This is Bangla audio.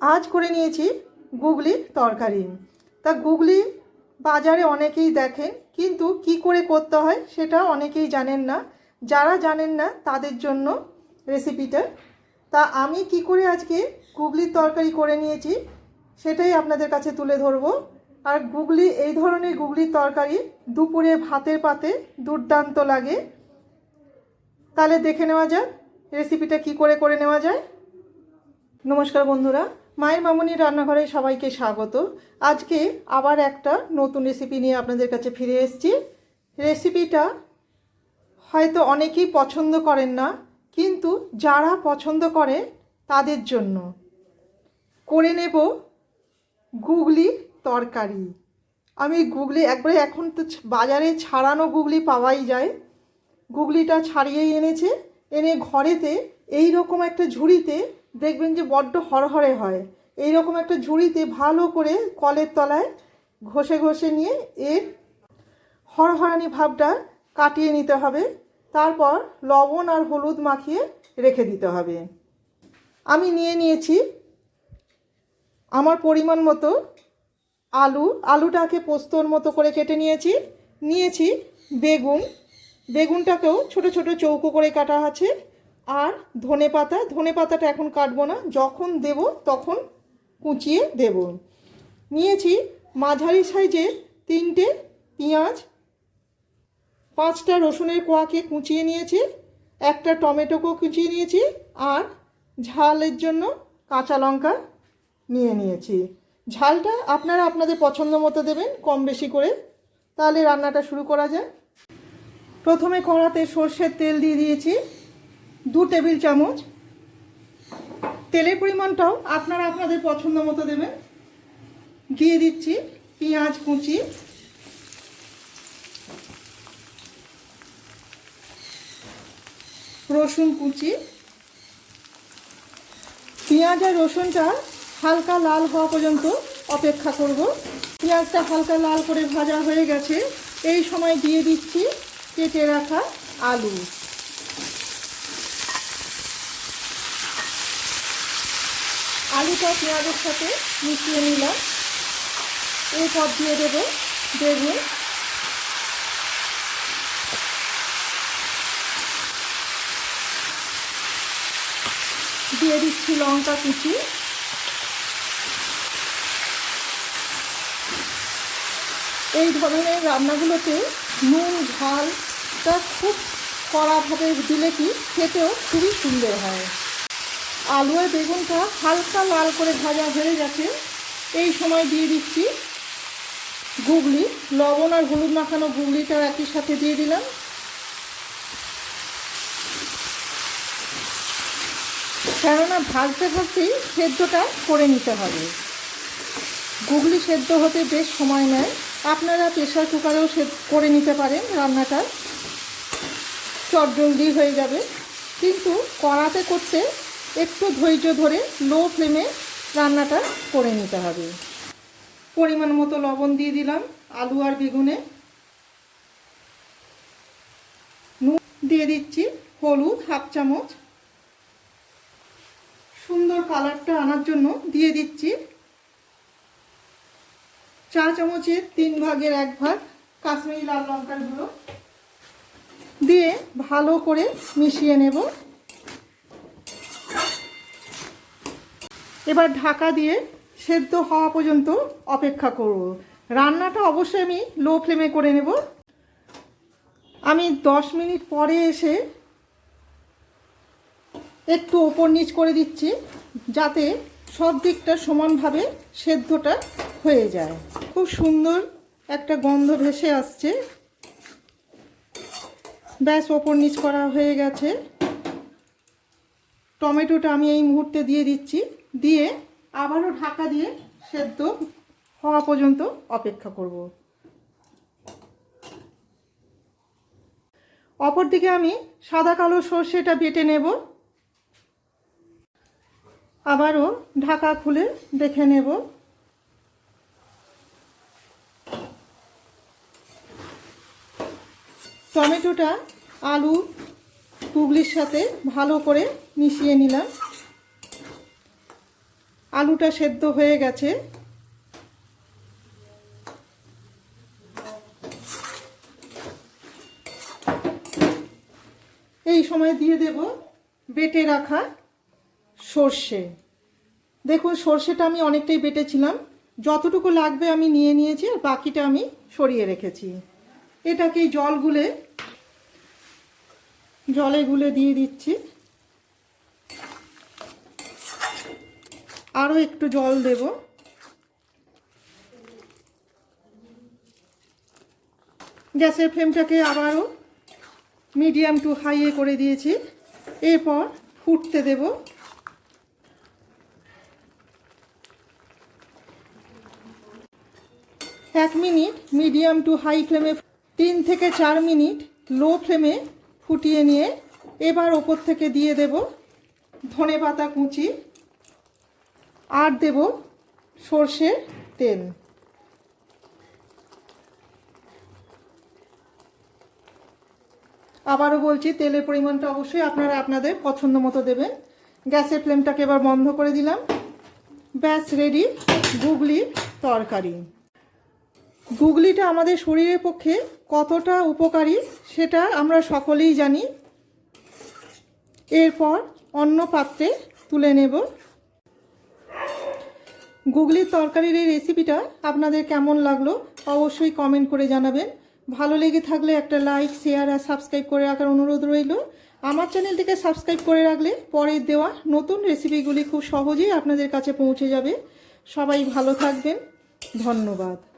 আজ করে নিয়েছি গুগলির তরকারি। তা গুগলি বাজারে অনেকেই দেখেন, কিন্তু কি করে করতে হয় সেটা অনেকেই জানেন না। যারা জানেন না তাদের জন্য রেসিপিটা তা আমি কি করে আজকে গুগলির তরকারি করে নিয়েছি সেটাই আপনাদের কাছে তুলে ধরবো। আর গুগলি, এই ধরনের গুগলির তরকারি দুপুরে ভাতের পাতে দুর্দান্ত লাগে। তাহলে দেখে নেওয়া যাক রেসিপিটা কি করে করে নেওয়া যায়। নমস্কার বন্ধুরা। মায়ের মামনির রান্নাঘরে সবাইকে স্বাগত। আজকে আবার একটা নতুন রেসিপি নিয়ে আপনাদের কাছে ফিরে এসেছি। রেসিপিটা হয়তো অনেকেই পছন্দ করেন না, কিন্তু যারা পছন্দ করে তাদের জন্য। করে নেব গুগলি তরকারি। আমি গুগলি একবারে এখন তো বাজারে ছাড়ানো গুগলি পাওয়াই যায়। গুগলিটা ছাড়িয়েই এনেছে। এনে ঘরেতে এই রকম একটা ঝুড়িতে দেখবেন যে বড্ড হরহরে হয়। এই রকম একটা ঝুড়িতে ভালো করে কলের তলায় ঘষে ঘষে নিয়ে এর হরহরানি ভাবটা কাটিয়ে নিতে হবে। তারপর লবণ আর হলুদ মাখিয়ে রেখে দিতে হবে। আমি নিয়ে নিয়েছি আমার পরিমাণ মতো আলু। আলুটাকে পোস্তর মতো করে কেটে নিয়েছি। নিয়েছি বেগুন। বেগুনটাকেও ছোট ছোট চৌকো করে কাটা আছে। আর ধনে পাতা, ধনে পাতাটা এখন কাটবো না। যখন দেব, তখন কুচিয়ে দেব। নিয়েছি মাঝারি সাইজের তিনটে পেঁয়াজ, পাঁচটা রসুনের কোয়াকে কুচিয়ে নিয়েছি, একটা টমেটোকেও কুচিয়ে নিয়েছি, আর ঝালের জন্য কাঁচা লঙ্কা নিয়ে নিয়েছি। ঝালটা আপনারা আপনাদের পছন্দ মতো দেবেন, কম বেশি করে। তাহলে রান্নাটা শুরু করা যায় প্রথমে কড়াতে সর্ষের তেল দিয়ে দিয়েছি। দু টেবিল চামচ। তেলের পরিমাণটাও আপনারা আপনাদের পছন্দ মতো দেবেন। দিয়ে দিচ্ছি পেঁয়াজ কুচি। রসুন কুচি। পেঁয়াজ আর রসুনটা হালকা লাল হওয়া পর্যন্ত অপেক্ষা করব। পেঁয়াজটা হালকা লাল করে ভাজা হয়ে গেছে। এই সময় দিয়ে দিচ্ছি কেটে রাখা আলু। আলুটা পেঁয়াজের সাথে মিশিয়ে নিলাম। এরপর দিয়ে দেবো বেগুন। দিয়ে দিচ্ছি লঙ্কা কুচি। এই ধরনের রান্নাগুলোতে নুন, ঝালটা খুব কড়াভাবে দিলে কি খেতেও খুবই সুন্দর হয়। আলু আর বেগুনটা হালকা লাল করে ভাজা হয়ে গেছে। এই সময় দিয়ে দিচ্ছি গুগলি। লবণ আর হলুদ মাখানো গুগলিটা একই সাথে দিয়ে দিলাম। কেননা ভাজতে ভাজতেই সেদ্ধটা করে নিতে হবে। গুগলি সেদ্ধ হতে বেশ সময় নেয়। আপনারা প্রেশার কুকারেও করে নিতে পারেন রান্নাটা। চটজলদি হয়ে যাবে। কিন্তু কড়াতে করতে একটু ধৈর্য ধরে লো ফ্লেমে রান্নাটা করে নিতে হবে। পরিমাণ মতো লবণ দিয়ে দিলাম, আলু আর বেগুনে। নুন দিয়ে দিচ্ছি, হলুদ হাফ চামচ। সুন্দর কালারটা আনার জন্য দিয়ে দিচ্ছি। চা চামচের তিন ভাগের এক ভাগ কাশ্মীরি লাল লঙ্কার গুঁড়ো। দিয়ে ভালো করে মিশিয়ে নেব। এবার ঢাকা দিয়ে সেদ্ধ হওয়া পর্যন্ত অপেক্ষা করব। রান্নাটা অবশ্যই আমি লো ফ্লেমে করে নেব। আমি দশ মিনিট পরে এসে একটু ওপর নিচ করে দিচ্ছি, যাতে সব দিকটা সমানভাবে সেদ্ধটা হয়ে যায়। খুব সুন্দর একটা গন্ধ ভেসে আসছে। ব্যাস, ওপর নিচ করা হয়ে গেছে। টমেটোটা আমি এই মুহূর্তে দিয়ে দিচ্ছি। দিয়ে আবারও ঢাকা দিয়ে সেদ্ধ হওয়া পর্যন্ত অপেক্ষা করব। অপরদিকে আমি সাদা কালো সর্ষেটা বেটে নেব। আবারও ঢাকা খুলে দেখে নেব। টমেটোটা আলু গুগলির সাথে ভালো করে মিশিয়ে নিলাম। আলুটা সেদ্ধ হয়ে গেছে। এই সময় দিয়ে দেব বেটে রাখা সর্ষে। দেখুন, সর্ষেটা আমি অনেকটাই বেটেছিলাম। যতটুকু লাগবে আমি নিয়ে নিয়েছি আর বাকিটা আমি সরিয়ে রেখেছি। এটাকে জল গুলে, জলে গুলে দিয়ে দিচ্ছি। আরও একটু জল দেব। গ্যাসের ফ্লেমটাকে আবারও মিডিয়াম টু হাইয়ে করে দিয়েছি। এরপর ফুটতে দেব। এক মিনিট মিডিয়াম টু হাই ফ্লেমে তিন থেকে চার মিনিট লো ফ্লেমে ফুটিয়ে নিয়ে এবার ওপর থেকে দিয়ে দেব ধনে পাতা কুচি। আর দেব সর্ষের তেল। আবারও বলছি, তেলের পরিমাণটা অবশ্যই আপনারা আপনাদের পছন্দ মতো দেবেন। গ্যাসের ফ্লেমটাকে এবার বন্ধ করে দিলাম। ব্যাস রেডি গুগলির তরকারি। গুগলিটা আমাদের শরীরের পক্ষে কতটা উপকারী সেটা আমরা সকলেই জানি। এরপর অন্য পাত্রে তুলে নেব। গুগলির তরকারির এই রেসিপিটা আপনাদের কেমন লাগল অবশ্যই কমেন্ট করে জানাবেন। ভালো লেগে থাকলে একটা লাইক শেয়ার আর সাবস্ক্রাইব করে রাখার অনুরোধ রইল। আমার চ্যানেলটিকে সাবস্ক্রাইব করে রাখলে পরের দেওয়া নতুন রেসিপিগুলি খুব সহজেই আপনাদের কাছে পৌঁছে যাবে। সবাই ভালো থাকবেন। ধন্যবাদ।